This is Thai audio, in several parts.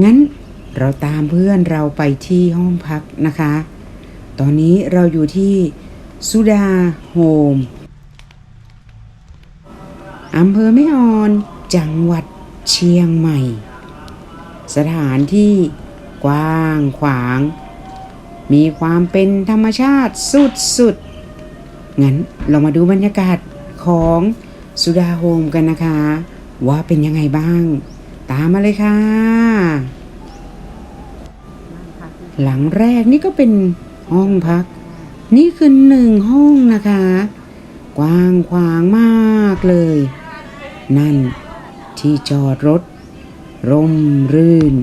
งั้นเราตามเพื่อนเราไปที่ห้องพักนะคะ ตอนนี้เราอยู่ที่สุดาโฮมอำเภอแม่ออน จังหวัดเชียงใหม่ สถานที่กว้างขวาง มีความเป็นธรรมชาติสุดๆ งั้นเรามาดูบรรยากาศของสุดาโฮมกันนะคะ ว่าเป็นยังไงบ้าง ตามมาเลยค่ะ หลังแรกนี่ก็เป็นห้องพัก นี่คือหนึ่งห้องนะคะ กว้างขวางมากเลย นั่นที่จอดรถ ร่มรื่น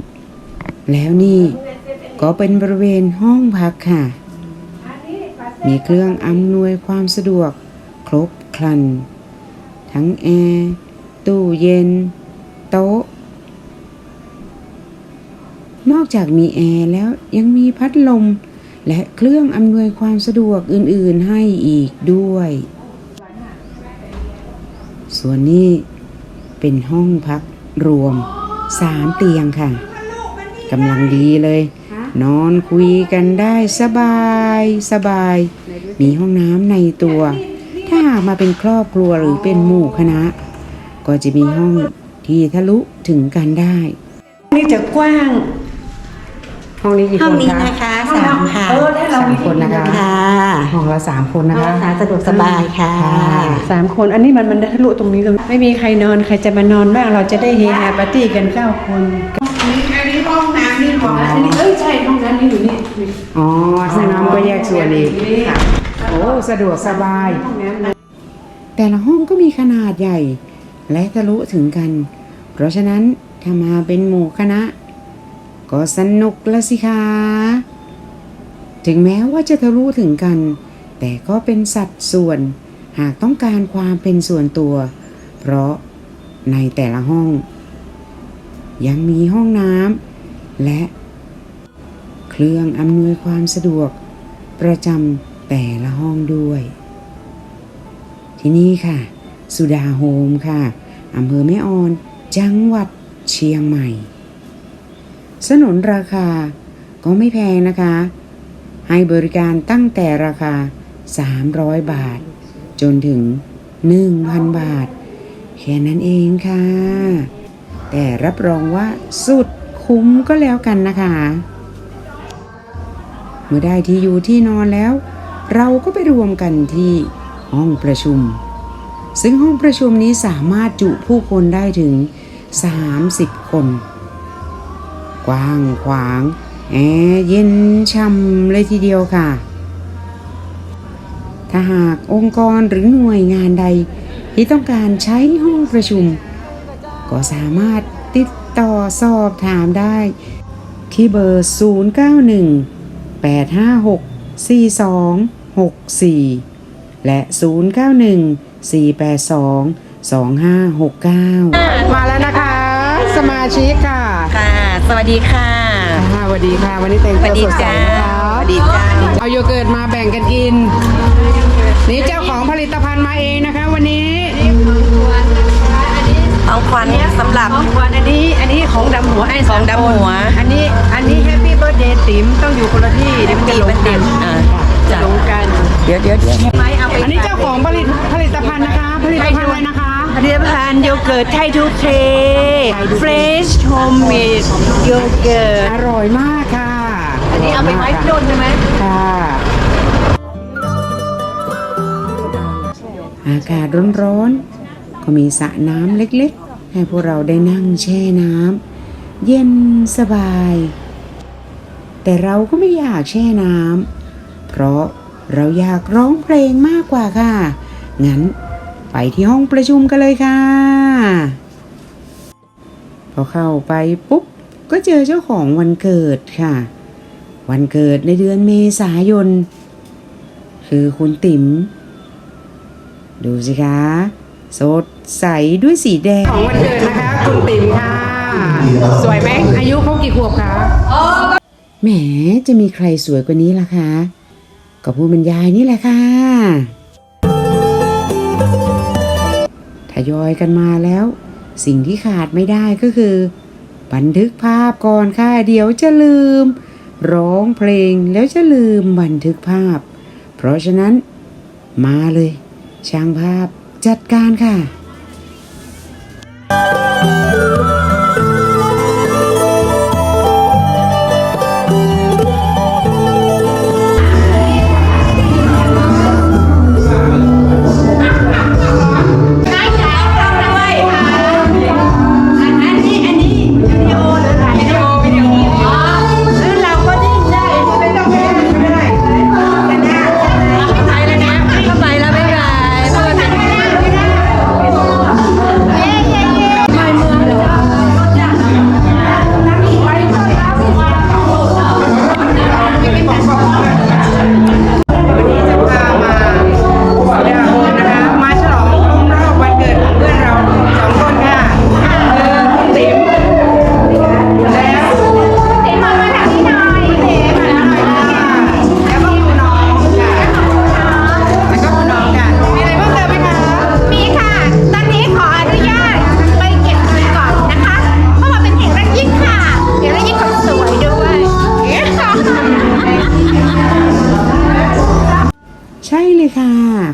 แล้วนี่ก็เป็นบริเวณห้องพักค่ะ มีเครื่องอำนวยความสะดวกครบครัน ทั้งแอร์ ตู้เย็น โต๊ะ จากมีแอร์แล้วยังมีพัดลม และเครื่องอำนวยความสะดวกอื่นๆให้อีกด้วย ส่วนนี้เป็นห้องพักรวมสามเตียงค่ะกำลังดีเลย นอนคุยกันได้สบายสบาย มีห้องน้ำในตัว ถ้าหากมาเป็นครอบครัวหรือเป็นหมู่คณะ ก็จะมีห้องที่ทะลุถึงกันได้ นี่จะกว้าง ห้องนี้กี่ห้คองนนี้คะนะคะสามค่ะสามคนนะคะ ค่ะห้องละสามคนนะห้องคะอาหารสะดวกสบายค่ะ สามคนอันนี้มันมันทะลุตรงนี้ตรงนี้ไม่มีใครนอนใครจะมานอนบ้างเราจะได้เฮฮาปาร์ตี้กันเก้าคนอันนี้ห้องน้ำนี่ของอันนี้เอ้ยใช่ห้องน้ำนี่อยู่นี่อ๋อห้องน้ำก็แยกส่วนอีกโอ้สะดวกสบาย ห้องน้ำนะ แต่ละห้องก็มีขนาดใหญ่ และทะลุถึงกัน เพราะฉะนั้นถ้ามาเป็นหมู่คณะ ก็สนุกละสิคะถึงแม้ว่าจะทะลุถึงกัน แต่ก็เป็นสัดส่วน หากต้องการความเป็นส่วนตัว เพราะในแต่ละห้อง ยังมีห้องน้ำและ เครื่องอำนวยความสะดวก ประจำแต่ละห้องด้วย ที่นี่ค่ะ สุดาโฮมค่ะอำเภอแม่ออน จังหวัดเชียงใหม่ สนนราคาก็ไม่แพงนะคะ ให้บริการตั้งแต่ราคา 300 บาท จนถึง 1,000 บาท แค่นั้นเองค่ะ แต่รับรองว่าสุดคุ้มก็แล้วกันนะคะ เมื่อได้ที่อยู่ที่นอนแล้ว เราก็ไปรวมกันที่ห้องประชุม ซึ่งห้องประชุมนี้สามารถจุผู้คนได้ถึง 30 คน กว้างขวาง แอร์เย็นช่ำเลยทีเดียวค่ะ ถ้าหากองค์กรหรือหน่วยงานใด ที่ต้องการใช้ห้องประชุม ก็สามารถติดต่อสอบถามได้ ที่เบอร์ 091 856 4264 และ 091 482 2569 มาแล้วนะคะ สมาชิกค่ะค่ะ สวัสดีค่ะ ค่ะสวัสดีค่ะ วันนี้แต่งสตัวัวสดีสดใสจ้านะคะสวัสดีจ้า เอาโยเกิร์ตมาแบ่งกันกิน นี่เจ้าของผลิตภัณฑ์มาเองนะคะ วันนี้ ของขวัญสำหรับ ของขวัญอันนี้อันนี้ของดำหัวไอ้ของดำหัว อันนี้อันนี้แฮปปี้เบิร์ดเดย์ติ๋มต้องอยู่คนละที่เดี๋ยวมันจะหลงกันอ่าจะจ้ะ หลงกันเดี๋ยวเดี๋ยวเดี๋ยวไหมเอาไปอันนี้เจ้าของผลิตผลิตภัณฑ์นะคะ ผลิตภัณฑ์อะไรนะคะ ผลิตภัณฑ์โยเกิร์ตไททูเคเฟรชโฮมเมดโยเกิร์ตอร่อยมากค่ะอันนี้เอาไปไว้ที่โดนใช่ไหมค่ะอากาศร้อนๆ ก็มีสระน้ำเล็กๆ ให้พวกเราได้นั่งแช่น้ำเย็นสบาย แต่เราก็ไม่อยากแช่น้ำเพราะเราอยากร้องเพลงมากกว่าค่ะ งั้น ไปที่ห้องประชุมกันเลยค่ะ พอเข้าไปปุ๊บ ก็เจอเจ้าของวันเกิดค่ะ วันเกิดในเดือนเมษายน คือคุณติ๋ม ดูสิคะ สดใสด้วยสีแดง ของวันเกิดนะคะ คุณติ๋มค่ะ สวยไหมอายุเขากี่ขวบคะแหมจะมีใครสวยกว่านี้ล่ะคะ ก็ผู้บรรยายนี่แหละค่ะ ยอยกันมาแล้ว สิ่งที่ขาดไม่ได้ก็คือ บันทึกภาพก่อนค่ะเดี๋ยวจะลืม ร้องเพลงแล้วจะลืมบันทึกภาพ เพราะฉะนั้น มาเลย ช่างภาพจัดการค่ะ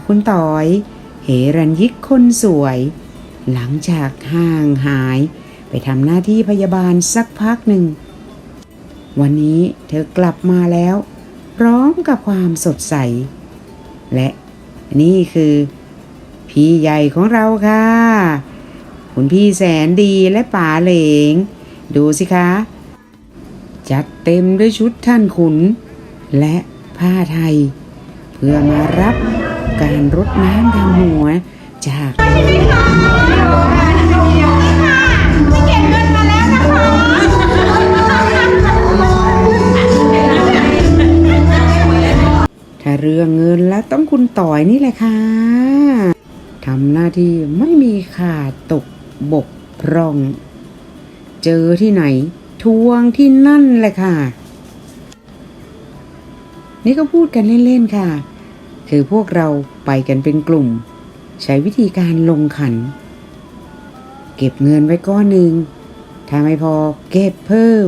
คุณต๋อยเหรัญยิกคนสวย หลังจากห่างหาย ไปทำหน้าที่พยาบาลสักพักหนึ่ง วันนี้เธอกลับมาแล้ว พร้อมกับความสดใส และนี่คือ พี่ใหญ่ของเราค่ะ คุณพี่แสนดีและป๋าเหลง ดูสิคะ จัดเต็มด้วยชุดท่านขุน และผ้าไทย เพื่อมารับ การรดน้ำดำหัว จากไม่เก็บเงินมาแล้วนะคะถ้าเรื่องเงินแล้วต้องคุณต่อยนี่แหละค่ะทำหน้าที่ไม่มีขาดตกบกพร่อง เจอที่ไหน ทวงที่นั่นแหละค่ะ นี่ก็พูดกันเล่น ๆ ค่ะ คือพวกเราไปกันเป็นกลุ่ม ใช้วิธีการลงขัน เก็บเงินไว้ก้อนหนึ่งถ้าไม่พอเก็บเพิ่ม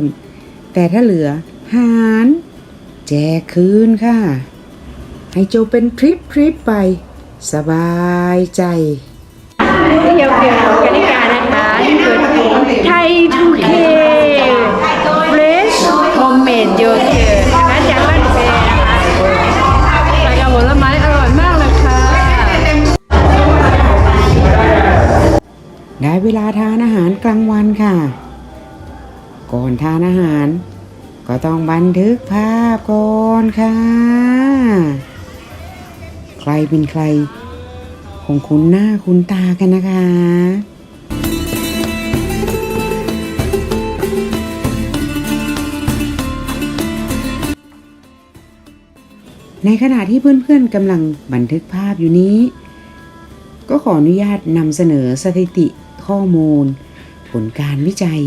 แต่ถ้าเหลือหารแจกคืนค่ะ ให้โจเป็นทริปทริปไป สบายใจนี่เดียวเกี่ยวกับกติกานะคะนี่คือไทย 2K Fresh Homemade Yogurt นะคะจาก เวลาทานอาหารกลางวันค่ะ ก่อนทานอาหาร ก็ต้องบันทึกภาพก่อนค่ะ ใครเป็นใคร คงคุ้นหน้าคุ้นตากันนะคะในขณะที่เพื่อนๆกำลังบันทึกภาพอยู่นี้ ก็ขออนุญาตนำเสนอสถิติ ข้อมูล ผลการวิจัย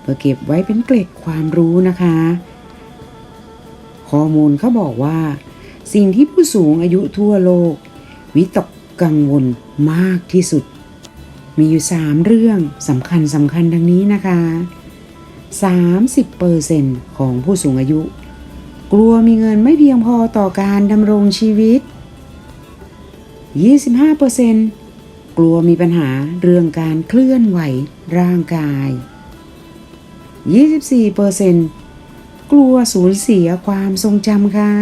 เพื่อเก็บไว้เป็นเกร็ดความรู้นะคะ ข้อมูลเขาบอกว่า สิ่งที่ผู้สูงอายุทั่วโลก วิตกกังวลมากที่สุด มีอยู่ 3 เรื่องสำคัญสำคัญดังนี้นะคะ 30%ของผู้สูงอายุ กลัวมีเงินไม่เพียงพอต่อการดำรงชีวิต 25% กลัวมีปัญหาเรื่องการเคลื่อนไหวร่างกาย 24%กลัวสูญเสียความทรงจำค่ะ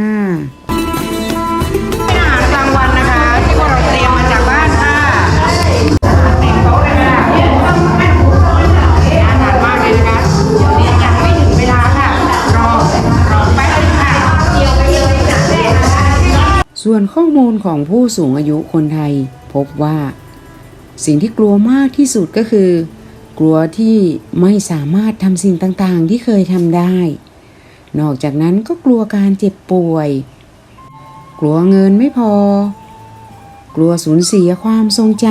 อาหารกลางวันนะคะที่พวกเราเตรียมมาจากบ้านค่ะเต็มโต๊ะเลยค่ะน่าทานมากเลยนะคะยังไม่ถึงเวลาค่ะรอรอแป๊บนึงค่ะส่วนข้อมูลของผู้สูงอายุคนไทย พบว่า สิ่งที่กลัวมากที่สุดก็คือ กลัวที่ไม่สามารถทำสิ่งต่างๆ ที่เคยทำได้ นอกจากนั้นก็กลัวการเจ็บป่วย กลัวเงินไม่พอ กลัวสูญเสียความทรงจ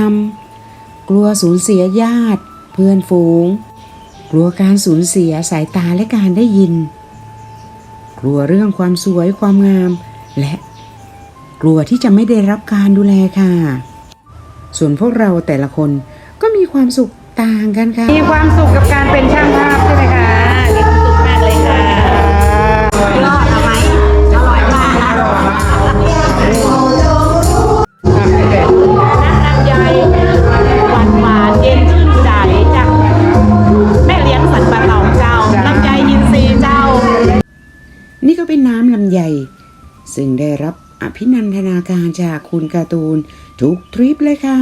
ำกลัวสูญเสียญาติ เพื่อนฝูง กลัวการสูญเสียสายตาและการได้ยิน กลัวเรื่องความสวยความงาม และ กลัวที่จะไม่ได้รับการดูแลค่ะ ส่วนพวกเราแต่ละคนก็มีความสุขต่างกันค่ะ มีความสุขกับการเป็นช่างภาพใช่ไหมคะ จากคุณการ์ตูนทุกทริปเลยค่ะ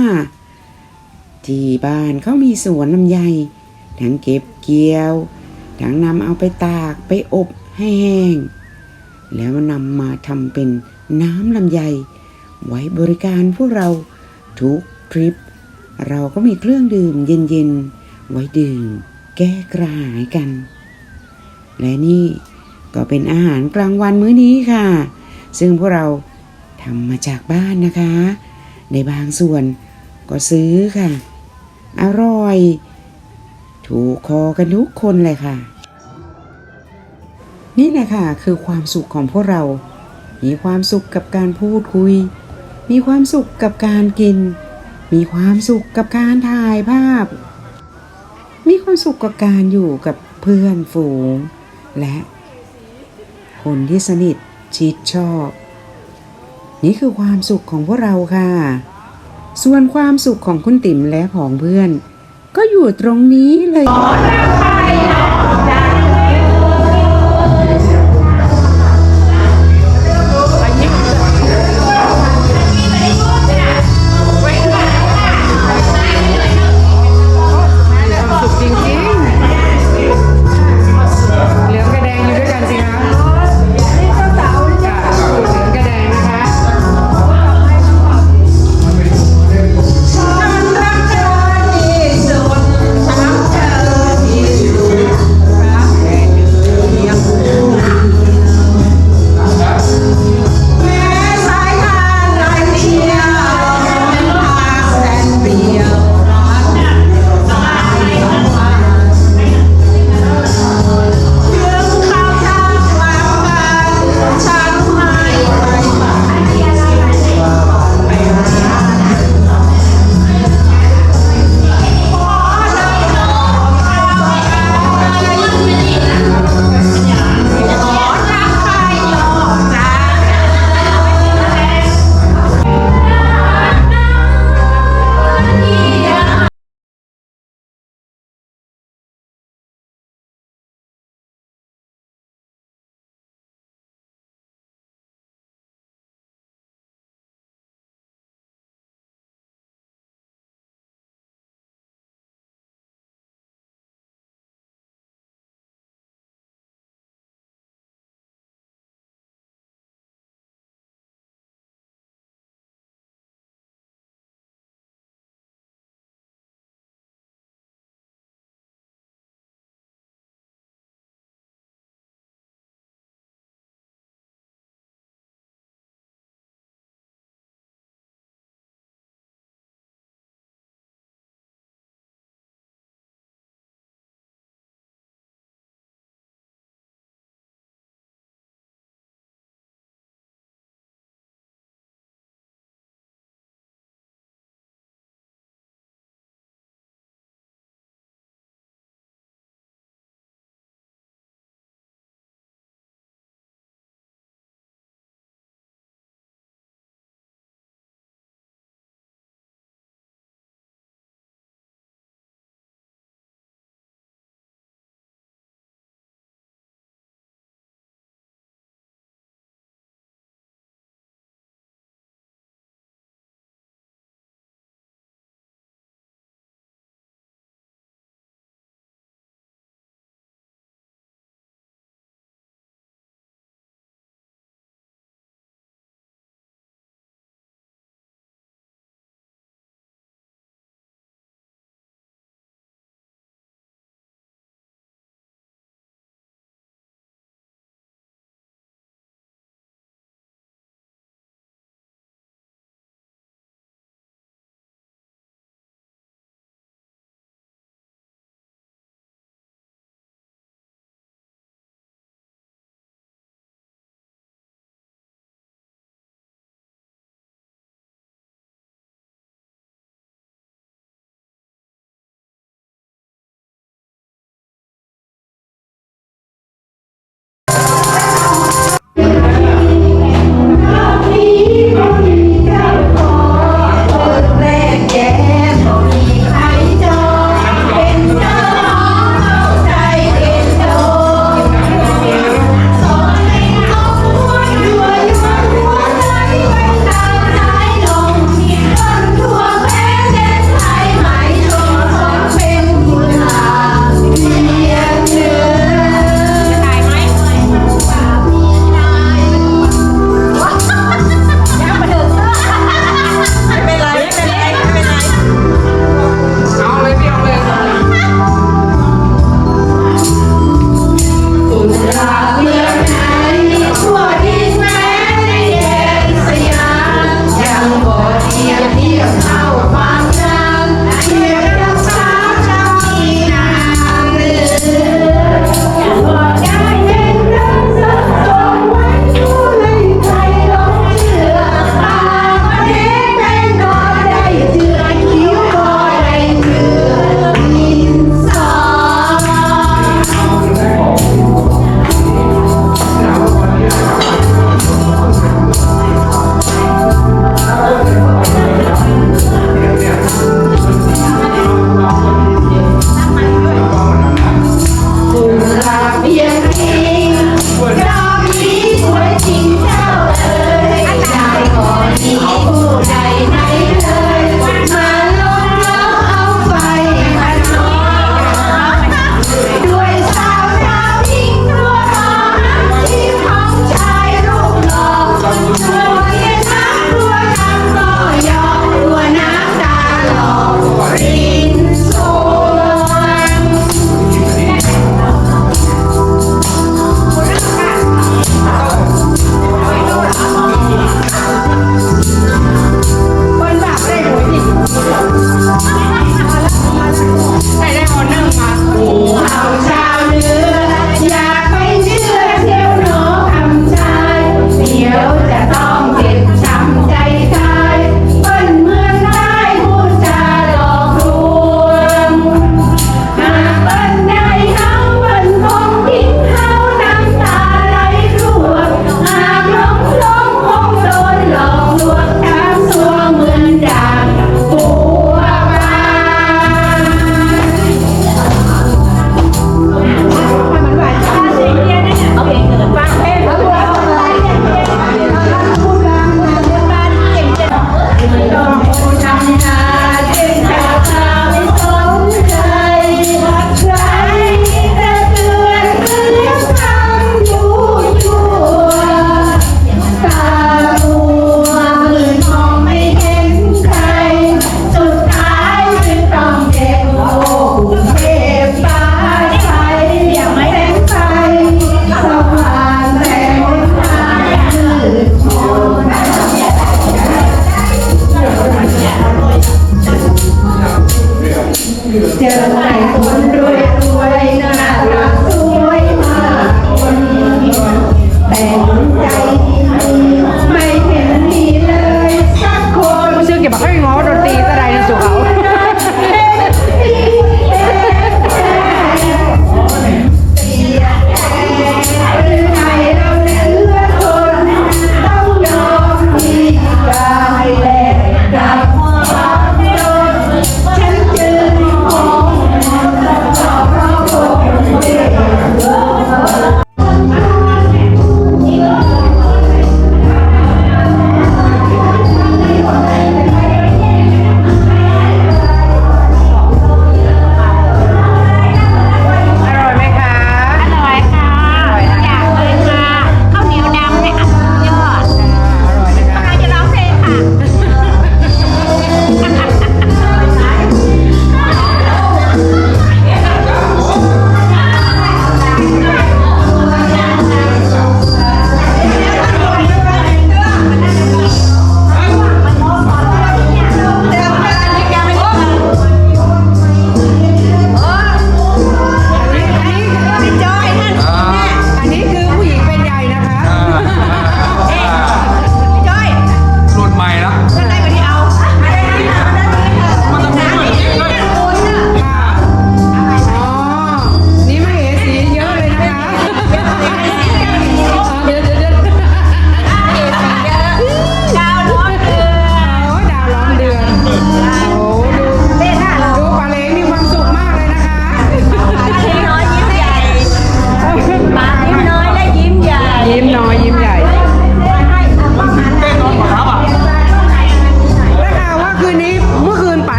ที่บ้านเขามีสวนลำไย ทั้งเก็บเกี่ยว ทั้งนำเอาไปตากไปอบให้แห้ง แล้วนำมาทำเป็นน้ำลำไย ไว้บริการพวกเราทุกทริป เราก็มีเครื่องดื่มเย็นๆ ไว้ดื่มแก้กระหายกัน และนี่ก็เป็นอาหารกลางวันมื้อนี้ค่ะ ซึ่งพวกเรา ทำมาจากบ้านนะคะ ในบางส่วนก็ซื้อค่ะ อร่อย ถูกคอกันทุกคนเลยค่ะ นี่แหละค่ะคือความสุขของพวกเรา มีความสุขกับการพูดคุย มีความสุขกับการกิน มีความสุขกับการถ่ายภาพ มีความสุขกับการอยู่กับเพื่อนฝูง และ คนที่สนิทชิดชอบ นี่คือความสุขของพวกเราค่ะ ส่วนความสุขของคุณติ๋มและของเพื่อน ก็อยู่ตรงนี้เลย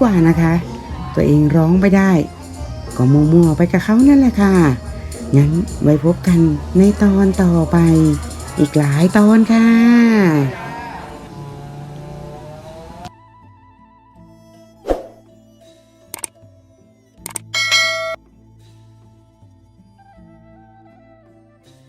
กว่านะคะ ตัวเองร้องไม่ได้ ก็มัวๆไปกับเขานั่นแหละค่ะ งั้นไว้พบกันในตอนต่อไป อีกหลายตอนค่ะ